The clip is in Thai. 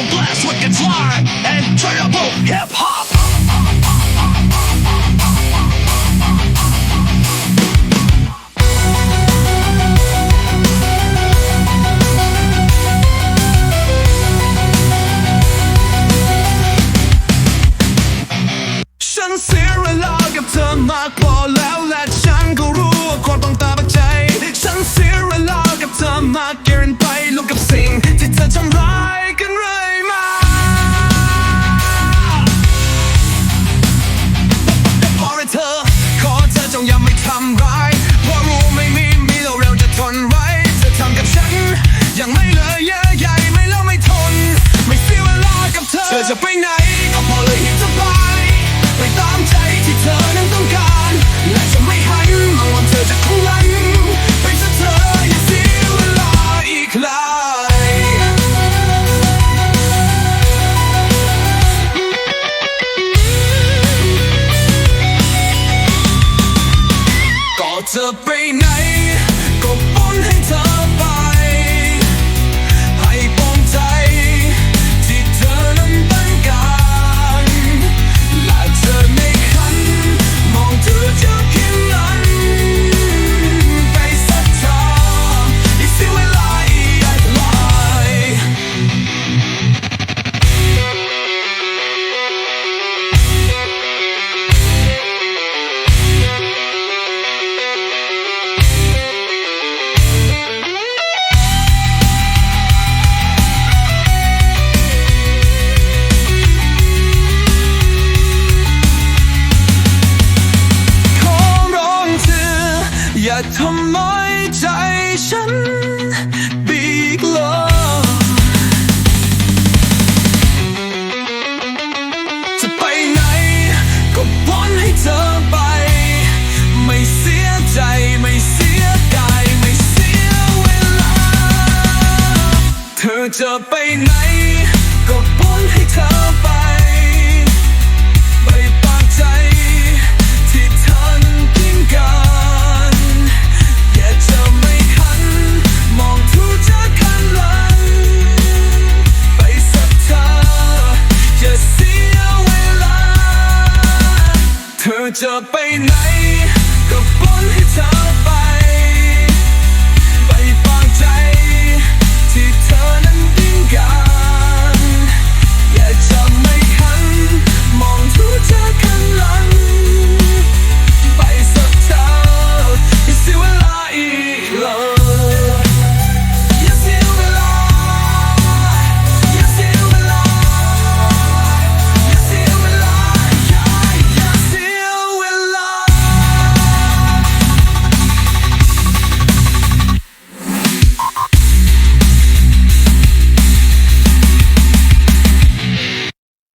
Metal blast with guitar and terrible hip hop. ฉันเสียเวลากับเธอมา ยังไม่เหลยเยอะใหญ่ไม่แล้วไม่ทน ไม่เสียเวลากับเธอ เธอจะไปไหนก็พอเลยหิบจะไปไปตามใจที่เธอนั้นต้องการ และจะไม่หันมองว่าเธอจะคลังไปซะเธออย่าเสียเวลาอีกเลยก็จะไปไหน ทำร้ายใจฉันบีกลยจะไปไหนก็พ้นให้เธอไป ไม่เสียใจไม่เสียกายไม่เสียเวลา เธอจะไป ธอจะไปไหนก็ปล่อยให้เธอ